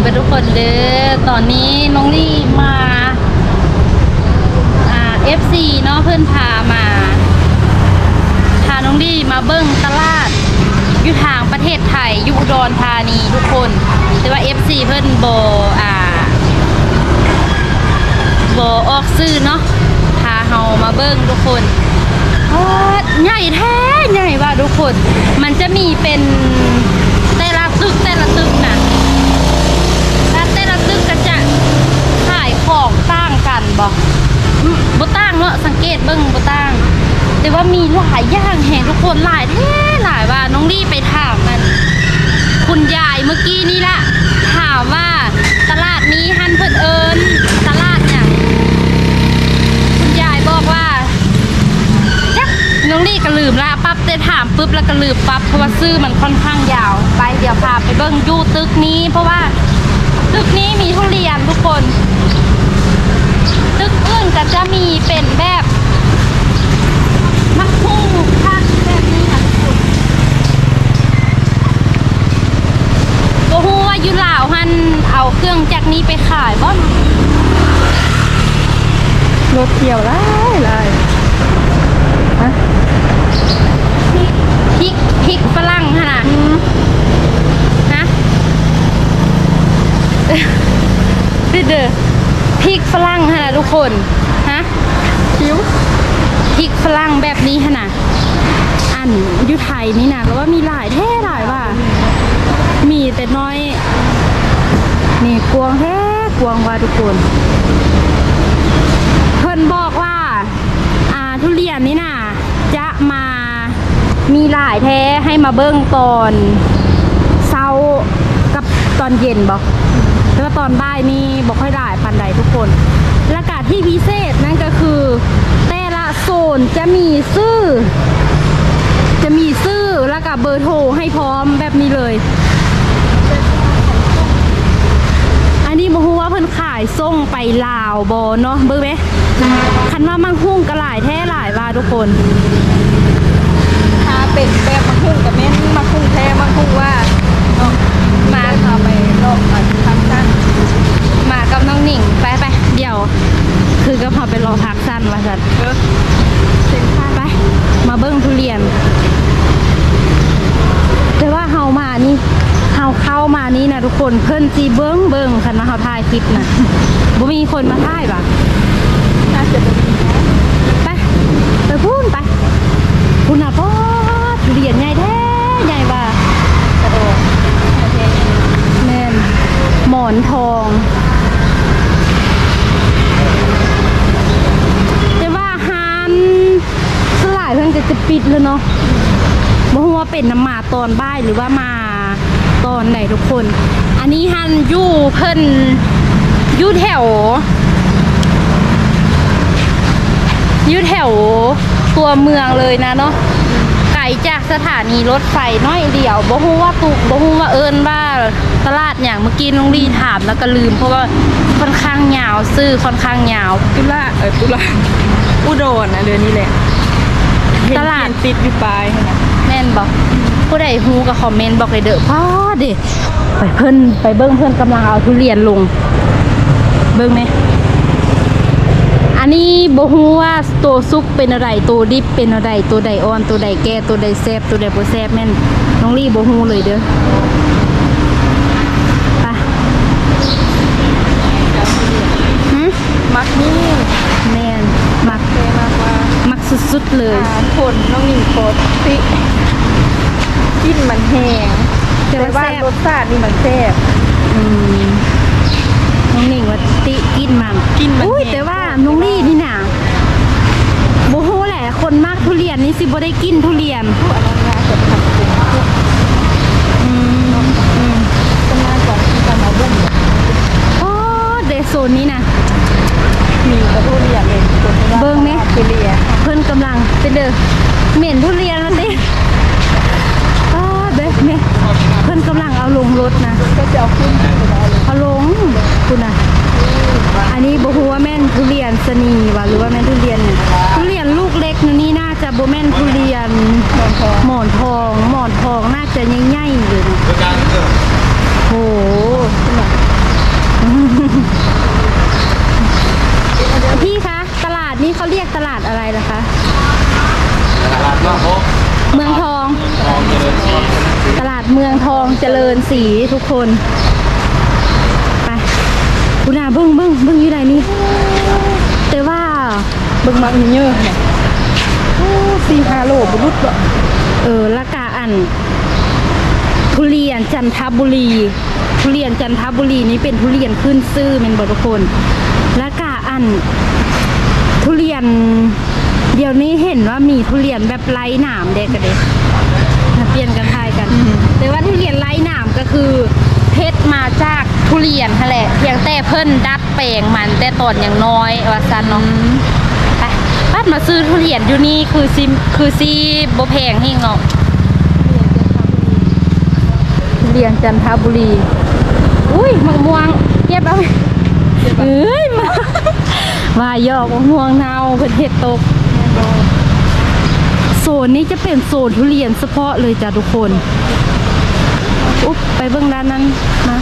ไปทุกคนเด้อตอนนี้น้องลี่มาอ่า FC เนาะเพื่อนพามาพาน้องลี่มาเบิ้งตลาดอยู่ทางประเทศไทยอยู่อุดรธานีทุกคน แต่ว่า FC เพื่อนโบอ่าโบออกซื้อเนาะพาเฮามาเบิ้งทุกคนใหญ่แท้ใหญ่ว่ะทุกคน มันจะมีเป็นแต่ละตึกแต่ละตึกนะ ถ้าแต่ละตึกก็จะขายของต่างกั นบ่อืมบ่ต่างเนาะสังเกตเบิ่งบ่ต่างแต่ว่ามีหลายอย่างแห่งทุกคนหลายแท้หลายว่าน้องลี่ไปถามมัน คุณยายเมื่อกี้นี่ละถามว่าตลาดนี้ฮันเพิ่นเอิญตลาดเนี่ยคุณยายบอกว่าจักน้องลี่ก็ลืมละปั๊บได้ถามปุ๊บแล้วก็ลืมปั๊บเพราะว่าซื้อมันค่อนข้างยาว ไปเดี๋ยวพาไปเบิ่งยู่ตึกนี้ เพราะว่าตึกนี้มีทุเรียนทุกคน กอื่นก็จะมีเป็นแบบมักพุ่งพักแบบนี้ค่ะทุกคนก็ฮู้ว่าอยุลาวหันเอาเครื่องจักรนี้ไปขายบ่รถเที่ยวหลายหลายฮะพริกพริกพริกฝรั่งขนาดฮะเด้อเด้อ พริกฝรั่งขนาดทุกคนฮะคิ้วพริกฝรั่งแบบนี้ขนาดอันอยุไทยนี่นะก็ว่ามีหลายแท้หลายว่ามีแต่น้อยนี่กวงแท้กวงว่าทุกคนเพิ่นบอกว่าอ่าทุเรียนนี่น่ะจะมามีหลายแท้ให้มาเบิ้งตอนเช้ากับตอนเย็นบอกแต่ว่าตอนบ่ายนี่บอกค่อยได้ปันใดทุก คนและกาที่พิเศษนั่นก็คือ แต่ละโซนจะมีชื่อ จะมีชื่อแล้วก็เบอร์โทรให้พร้อมแบบนี้เลย อันนี้บฮูว่าเพิ่นขายส่งไปลาวบอเนาะเบอร์ไหมคันว่ามังหุ้งก็หลายแท้หลายว่าทุกคนถ้าเป็นแบบมังคุงกับเม้นมังคุงแท้มังคุงว่าเนาะมาทำไปลอกอันทำสั้น มากับน้องหนิงไปไปเดี๋ยว คือก็พอไปรอพักสั้นว่าสัน เออเส้นทาง ไป มาเบิ้งทุเรียน แต่ว่าเฮามานี่เฮาเข้ามานี่นะทุกคนเพิ่นจีเบิ้งเบิ้งคันมาเฮาถ่ายคลิปนะบ่มีคนมาถ่ายปะ น่าจะเป็นอย่างนี้นะ ไปไปพูนไปพูนอะพ่อทุเรียนใหญ่แท้ใหญ่ว่ะ กระโดดโอเค แม่นหมอนทอง แต่ว่าฮานสลายเพิ่งจะจะปิดแล้วเนาะบ่ฮู้ว่าเป็ นน้ำมาตอนบ่ายหรือว่ามาตอนไหนทุกคน อันนี้ฮันอยู่เพิ่นอยู่แถวอยู่แถวตัวเมืองเลยนะเนาะไกลจากสถานีรถไฟน้อยเดียวบ่ฮู้ว่าตุบ่ฮู้ว่าเอิ้นว่าตลาดอย่างเมื่อกี้น้องลีถามแล้วก็ลืม เพราะว่าค่อนข้างยาวซื้อค่อนข้างยาวตุลาเออตุลาอุดรนะเดือนนี้แหละเห็นตลาดเขียนติดอยู่ปลายเห็นไห มแม่นบอกผู้ใดฮู้ก็คอมเมนต์บอกเลยเด้อพ่อเด้ไปเพิ่นไปเบิ่งเพิ่นกำลังเอาทุเรียนลง เบิ่งไหมอันนี้บ่ฮู้ว่าตัวซุปเป็นอะไรตัวดิบเป็นอะไรตัวใดอ่อนตัวใดแก่ตัวใดแซ่บตัวใดบ่แซ่บแม่นน้องลี่บ่ฮู้เลยเด้อไปหึมักนี่แม่นมักเทมากกว่ามักสุดๆเลยอ่าผลน้องหนิงโคตรติก ลินมันแห้งแต่แต่ว่าว่าแซ่บ รสชาตินี่มันแซ่บอืมน้องหนิงว่าติกินมันกินมันอุ้ยแห้ง แต่ว่าน้องลี่นี่น่ะโบโหแหละคนมากทุเรียนนี่สิบ่ได้กินทุเรียนผู้อนุญาตจะทำเป็นพวกอืมอืมทำงานก่อนที่จะมาบุ้มโอ้เดโซนนี้นะมีกระทุเรียนเลยคนที่ว่า เบิ่งไหม ทุเรียน เพิ่นกำลังเป็นเด้อเหม็นทุเรียนมาติอ้าเด้อแม่เพิ่นกำลังเอาลงรถนะ ก็จะเอาขึ้นไปเอาเลย เอาลงคุณน่ะ อันนี้บ่ฮู้ว่าแม่นทุเรียนสนีว่ะหรือว่าแม่นทุเรียนเนี่ยทุเรียนลูกเล็กนะนี่น่าจะบ่แม่นทุเรียน หมอนทอง หมอนทอง หมอนทองน่าจะใหญ่ๆเลยนะโห เมืองทอง ตลาดเมืองทอง เจริญศรีทุกคน ไปคุณอาเบิ้งเบิ้งเบิ้งอยู่ไหนนี่แต่ว่าเบิ่งมักเยอะเนี่ยโอ้สี่ห้าโลบุรุษบ่เออละกาอัน ทุเรียนจันทบุรี ทุเรียนจันทบุรีนี่เป็นทุเรียนขึ้นซื่อเมนบทุกคนละกาอัน ทุเรียน เดี๋ยวนี้เห็นว่ามีทุเรียนแบบไร้หนามเด็กกันเด็ก เปลี่ยนกันทายกัน แต่ว่าทุเรียนไร้หนามก็คือเพชรมาจากทุเรียนนั่นแหละเพียงแต่เพิ่นดัดแปลงมันแต่ตอนอย่างน้อยว่าซันเนาะไปบ้านมาซื้อทุเรียนอยู่นี่คือซิคือซีโบแพงเฮงเนาะเรียนจันทบุรีอุ้ยมะม่วงเก็บเอาเอ้ยมาว่าหยอกมะม่วงเนาเพิ่นเฮ็ดตกโซ นนี้จะเป็นโซนทุเรียนเฉพาะเลยจ้ะทุกคน อุ๊บไปเบื้องด้านนั้นนะ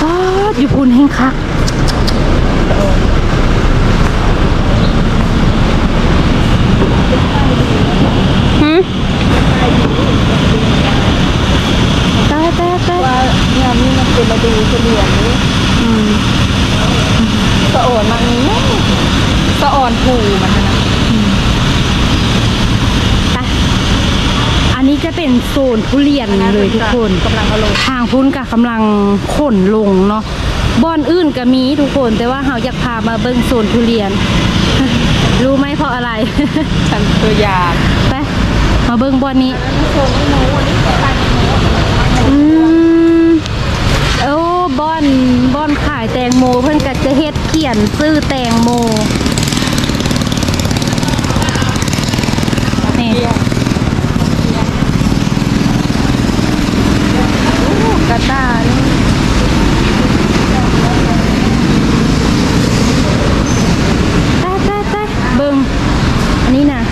ป๊าดอยู่พูนแห่งคักหืมตายตายตายว่าเนี่ยนี่มันเป็นฤดูทุเรียนนี่อืมสะอ่อนมันนี้สะอ่อนผูมันนะ ไปอันนี้จะ เป็นโซนทุเรียนเลยทุกคนกำลังอารมณ์ทางพุ่นกับกำลังขนลงเนาะบ่อนอื่นก็มีทุกคน แต่ว่าเราอยากพามาเบิ่งโซนทุเรียน รู้ไหมเพราะอะไรฉันตัวอย่างไปมาเบิ่งบ่อนนี้โซนนี้หนูอันนี้ก็ตายหนูอืมโอ้บ่อนบ่อนขายแตงโมเพิ่นก็จะเฮ็ดเขียนซื้อแตงโม นี่ กระต้านี่ แต๊ะแต๊ะแต๊ะเบิ่งอันนี้นะ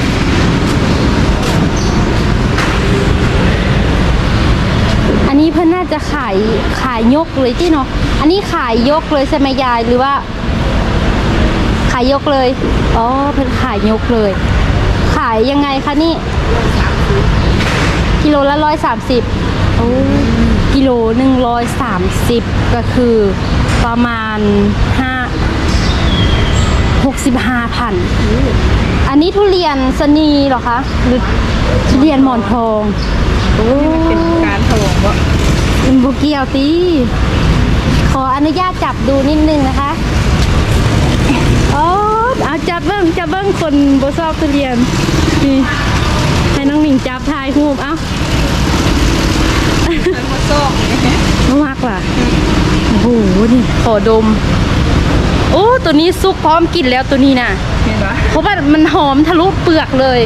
อันนี้เพิ่นน่าจะขาย ขายยกเลยที่เนาะอันนี้ขายยกเลยใช่ไหมยายหรือว่า ขายยกเลยอ๋อเพิ่นขายยกเลย ขายยังไงคะนี่กิโลละร้อยสามสิบโอ้กิโลหนึ่งร้อยสามสิบก็คือประมาณห้าหกสิบห้าพันอันนี้ทุเรียนสนีเหรอคะ หรือทุเรียนหมอนทองโอ้นี่มันเป็นการถลงว่า อินบุเกียวตีขออนุญาตจับดูนิดนึงนะคะโอ้เอาจับเบิ้งจับเบิ้งคนบชอบทุเรียนนี่ให้น้องหนิงจับทายหูปเอ้ามันมาซ่องเนี่ยไม่มากว่ะโอ้โหนี่ขอดม โอ้ตัวนี้ซุกพร้อมกินแล้วตัวนี้น่ะเห็นปะเพราะว่ามันหอมทะลุเปลือกเลย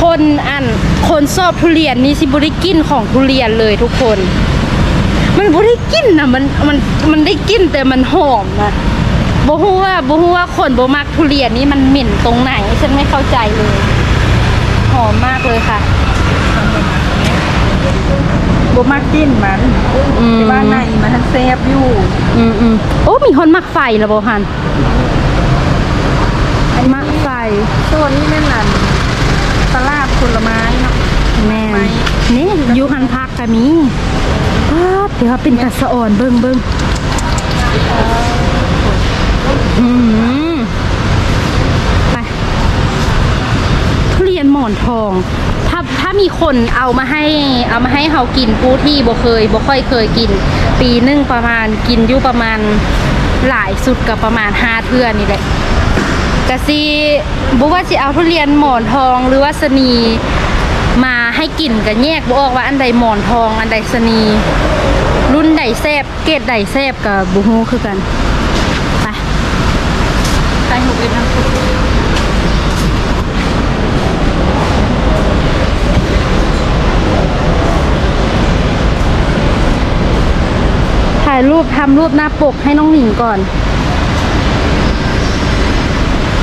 คนอันคนชอบทุเรียนนี่สิบริกินของทุเรียนเลยทุกคน มันบริกินนะมันมันมันได้กินแต่มันหอมนะบ่ฮู้ว่าบ่ฮู้ว่าคนบ่มักทุเรียนนี่มันเหม็นตรงไหนฉันไม่เข้าใจเลย หอมมากเลยค่ะบมากกินมันอืมแต่ว่าในมันทันเซฟอยู่ อืมอืมโอ้มีคนมักไฟแล้วบ่ฮันมักไฟโซนนี้แม่นนั่นตลาดผลไม้เนาะแม่ไหมนี่อยูหันพักก็มีป๊าด เดี๋ยวว่าเป็นกระสะอ่อนเบิ่งเบิ่งอืมไปทุเรียนหมอนทอง ถ้าถ้ามีคนเอามาให้เอามาให้เฮากินผู้ที่บ่เคยบ่ค่อยเคยกิน ปีหนึงประมาณกินอยู่ประมาณหลายสุดกับประมาณห้าเทื่อนี่แหละกะซีบุว่าสิเอาทุเรียนหมอนทองหรือว่าสนี มาให้กินกันแยกบ่ออกว่าอันใดหมอนทอง อันใดสนี รุ่นใดแซบเกรดใดแซบกับบุฮูคือกัน ไปใส่หกเอ็ดน้ำซุปถ่ายรูปทำรูปหน้าปกให้น้องหนิงก่อน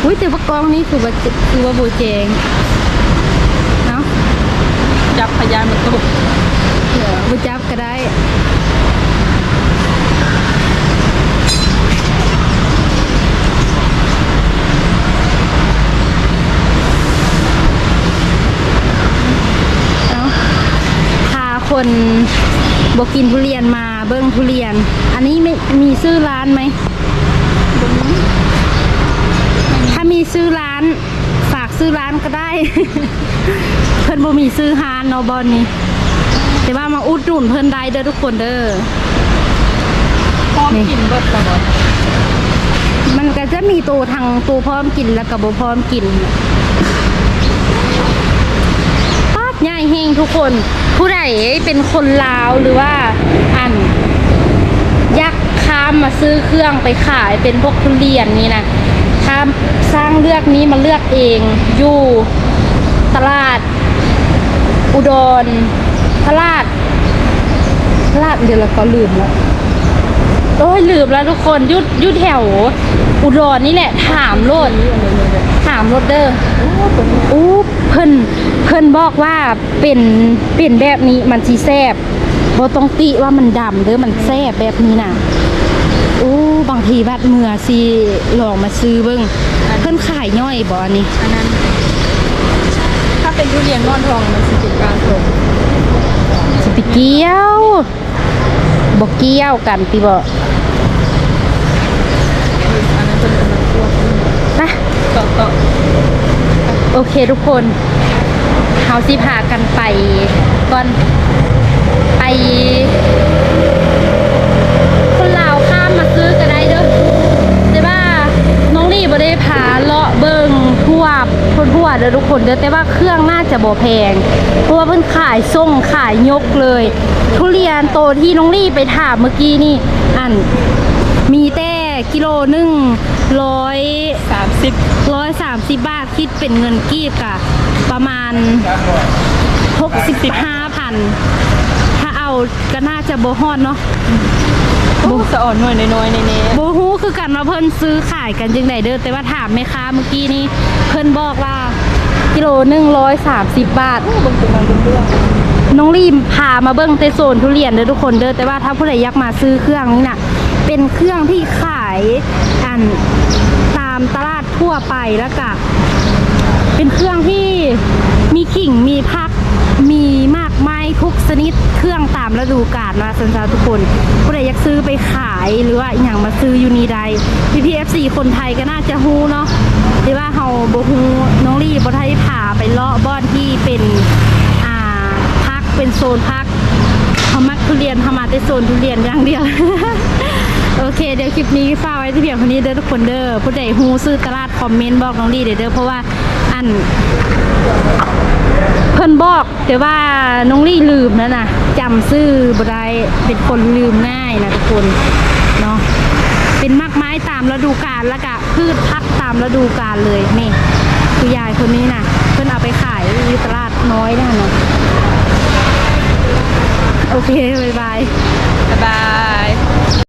อุ้ยแต่ว่ากล้องนี้คือว่าคือว่าโบเจงเนาะ จับพยานมาตุกเดี๋ยวบูจับก็ได้คนบอกกินทุเรียนมาเบิ้งทุเรียน อันนี้ไม่มีซื้อร้านไหม ถ้ามีซื้อร้านฝาก ซื้อร้านก็ได้ เพิ่นบ่มีซื้อฮานเนาะบอลนี้แต่ว่ามาอุดหนุนเพิ่นได้เด้อทุกคนเด้อพร้อมกินเบิดแล้วบ่มันก็จะมีตัวทางตัวพร้อมกินแล้วก็บ่พร้อมกินปาดง่ายเฮงทุกคน ผู้ใดเป็นคนลาวหรือว่าอันยักษ์ข้ามมาซื้อเครื่องไปขายเป็นพวกทุเรียนนี่นะข้าม สร้างเลือกนี้มาเลือกเองอยู่ตลาด อุดร ตลาด ตลาดเดี๋ยวเราก็ลืมแล้วโอ้ยลืมแล้วทุกคนยุดยุดแถว อุดรนี่แหละ ถามโลดถามโลดเด้ออู้เพิ่นเพิ่นบอกว่าเป็นเป็นแบบนี้มันสิแซ่บบต้องติว่ามันดำเด้อมันแซ่บแบบนี้น่ะ อู้บางทีบัดเมื่อสิลองมาซื้อเบิ่งเพิ่นขายย่อยบ่อันนี้อันนั้น ถ้าเป็นทุเรียนงอนทองมันสิเป็นการส่งสิไปเกี่ยวบ่เกี่ยวกันติบ่อันนั้นเป็นกำลังตัวไปต่อต่อโอเคทุกคนเฮาสิพากันไปก่อนไป คนลาวข้ามมาซื้อก็ได้เด้อแต่ว่าน้องลี่บ่ ได้พาเลาะเบิงทั่วทั่วทั่วเด้อทุกคนเด้อแต่ว่าเครื่องน่าจะบ่แพง เพราะว่าเพิ่นขายส่งขายยกเลย ทุเรียนโตที่น้องลี่ไปถามเมื่อกี้นี่ อันมีแต่กิโลหนึ่งร้อยสามสิบร้อยสามสิบบาทคิดเป็นเงินกีบกะประมาณหกสิบห้าพันถ้าเอาก็น่าจะโบฮอนเนาะ บุกสะอ่อนหน่อยน้อยๆในเน่โบฮู้คือกันว่าเพิ่นซื้อขายกันจังไดเด้อแต่ว่าถามแม่ค้าเมื่อกี้นี้เพิ่นบอกว่ากิโลหนึ่งร้อยสามสิบบาทบุกเป็นการเป็นเรื่องน้องรีมพามาเบิ้งเตโซนทุเรียนเด้อทุกคนเด้อแต่ว่าถ้าผู้ใดอยากมาซื้อเครื่องนี้น่ะ เป็นเครื่องที่ขายอันตามตลาดทั่วไปแล้วก็เป็นเครื่องที่มีขิงมีพัก มีมากมายทุก ชนิดเครื่องตามฤดูกาลนะสันสาทุกคนผู้ใดอยากซื้อไปขายหรือว่าอย่างมาซื้ออยู่นี่ใดพี่พีเอฟซีคนไทยก็น่าจะฮู้เนาะที่ว่าเฮาบ่ฮู้น้องลี่บ่ได้พาไปเลาะบ้านที่เป็นอ่าพักเป็นโซนพักเขามักทุเรียนเขามาแต่โซนทุเรียนอย่างเดียวโอเคเดี๋ยวคลิปนี้ฝากไว้ที่เพียงเท่านี้เด้อทุกคนเด้อผู้ใดฮู้ซื้อตลาดคอมเมนต์บอกน้องลี่เด้อเพราะว่า น เพิ่นบอกแต่ว่าน้องลี่ลืมแล้วนะจำซื่อบรายเป็นคนลืมง่ายนะทุกคนเนาะเป็นมากไม้ตามฤดูกาลแล้วก็พืชพักตามฤดูกาลเลยนี่คือยายคนนี้นะเพิ่นเอาไปขายอยู่ตลาดน้อยนะเนาะโอเค บ๊ายบาย บ๊ายบาย